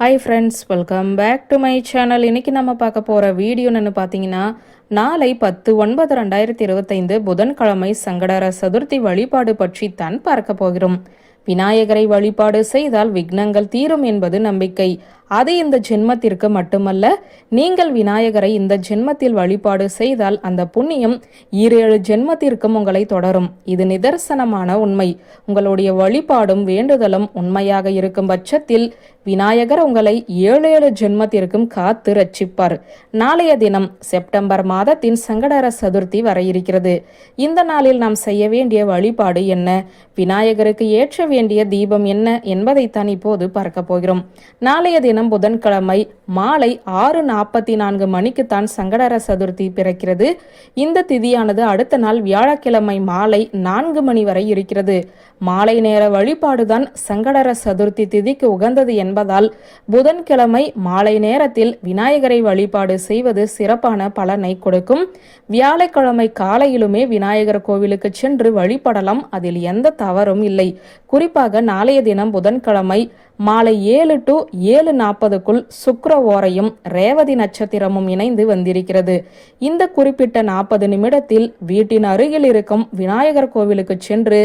Hi friends welcome back to my channel இன்னைக்கு நம்ம பார்க்க போகிற வீடியோன்னு பார்த்தீங்கன்னா நாளை பத்து ஒன்பது ரெண்டாயிரத்தி இருபத்தைந்து புதன்கிழமை சங்கடர சதுர்த்தி வழிபாடு பற்றி தான் பார்க்க போகிறோம். விநாயகரை வழிபாடு செய்தால் விக்னங்கள் தீரும் என்பது நம்பிக்கை. அது இந்த ஜென்மத்திற்கு மட்டுமல்ல நீங்கள் விநாயகரை இந்த ஜென்மத்தில் வழிபாடு செய்தால் அந்த புண்ணியம் ஈரேழு ஜென்மத்திற்கும் உங்களை தொடரும். இது நிதர்சனமான உண்மை. உங்களுடைய வழிபாடும் வேண்டுதலும் உண்மையாக இருக்கும் பட்சத்தில் விநாயகர் உங்களை ஏழு ஏழு ஜென்மத்திற்கும் காத்து ரட்சிப்பார். நாளைய தினம் செப்டம்பர் மாதத்தின் சங்கடர சதுர்த்தி வர இருக்கிறது. இந்த நாளில் நாம் செய்ய வேண்டிய வழிபாடு என்ன? விநாயகருக்கு ஏற்ற வேண்டிய தீபம் என்ன என்பதைத்தான் இப்போது பார்க்க போகிறோம். நாளைய தினம் புதன்கிழமை மாலை ஆறு நாற்பத்தி நான்கு மணிக்குத்தான் சங்கடர சதுர்த்தி பிறக்கிறது. இந்த திதியானது அடுத்த நாள் வியாழக்கிழமை மாலை நான்கு மணி வரை இருக்கிறது. மாலை நேர வழிபாடுதான் சங்கடர சதுர்த்தி திதிக்கு உகந்தது என்பதால் புதன்கிழமை மாலை நேரத்தில் விநாயகரை வழிபாடு செய்வது சிறப்பான பலனை கொடுக்கும். வியாழக்கிழமை காலையிலுமே விநாயகர் கோவிலுக்கு சென்று வழிபடலாம். அதில் எந்த தவறும் இல்லை. குறிப்பாக நாளைய தினம் புதன்கிழமை மாலை ஏழு டு ஏழு நாற்பதுக்குள் சுக்கர ஓரையும் ரேவதி நட்சத்திரமும் இணைந்து வந்திருக்கிறது. இந்த குறிப்பிட்ட நாற்பது நிமிடத்தில் வீட்டின் அருகில் இருக்கும் விநாயகர் கோவிலுக்கு சென்று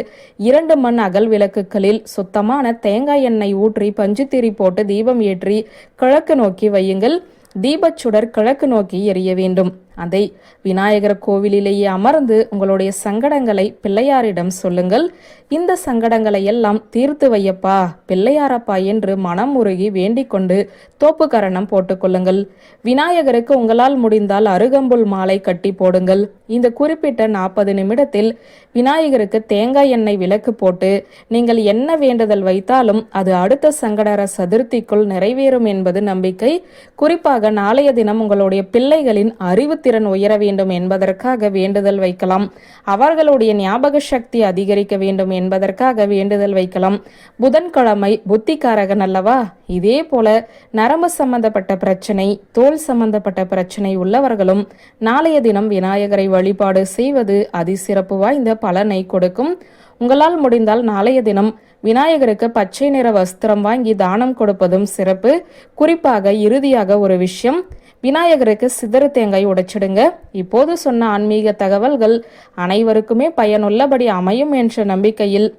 இரண்டு மண் அகல் விளக்குகளில் சுத்தமான தேங்காய் எண்ணெய் ஊற்றி பஞ்சுத்திரி போட்டு தீபம் ஏற்றி கிழக்கு நோக்கி வையுங்கள். தீபச்சுடர் கிழக்கு நோக்கி எரிய வேண்டும். அதை விநாயகர் கோவிலிலேயே அமர்ந்து உங்களுடைய சங்கடங்களை பிள்ளையாரிடம் சொல்லுங்கள். இந்த சங்கடங்களை எல்லாம் தீர்த்து வையப்பா பிள்ளையாரப்பா என்று மனம் உருகி வேண்டிக் கொண்டு தோப்பு கரணம் போட்டுக்கொள்ளுங்கள் விநாயகருக்கு உங்களால் முடிந்தால் அருகம்புல் மாலை கட்டி போடுங்கள். இந்த குறிப்பிட்ட நாற்பது நிமிடத்தில் விநாயகருக்கு தேங்காய் எண்ணெய் விளக்கு போட்டு நீங்கள் என்ன வேண்டுதல் வைத்தாலும் அது அடுத்த சங்கடர சதுர்த்திக்குள் நிறைவேறும் என்பது நம்பிக்கை. குறிப்பாக குறிப்பாக நாளைய தினம் உங்களுடைய பிள்ளைகளின் அறிவுத்திறன் உயர வேண்டும் என்பதற்காக வேண்டுதல் வைக்கலாம். அவர்களுடைய ஞாபக சக்தி அதிகரிக்க வேண்டும் என்பதற்காக வேண்டுதல் வைக்கலாம். புதன்கிழமை புத்திகாரகன் அல்லவா? இதே போல நரம்பு சம்பந்தப்பட்ட பிரச்சனை தோல் சம்பந்தப்பட்ட பிரச்சனை உள்ளவர்களும் நாளைய தினம் விநாயகரை வழிபாடு செய்வது அதிசிறப்பு வாய்ந்த பலனை கொடுக்கும். உங்களால் முடிந்தால் நாளைய தினம் விநாயகருக்கு பச்சை நிற வஸ்திரம் வாங்கி தானம் கொடுப்பதும் சிறப்பு. குறிப்பாக இறுதியாக ஒரு விஷயம் விநாயகருக்கு சிதறு தேங்காய் உடைச்சிடுங்க. இப்போது சொன்ன ஆன்மீக தகவல்கள் அனைவருக்குமே பயனுள்ளபடி அமையும் என்ற நம்பிக்கையில்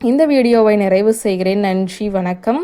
இந்த வீடியோவை நிறைவு செய்கிறேன். நன்றி வணக்கம்.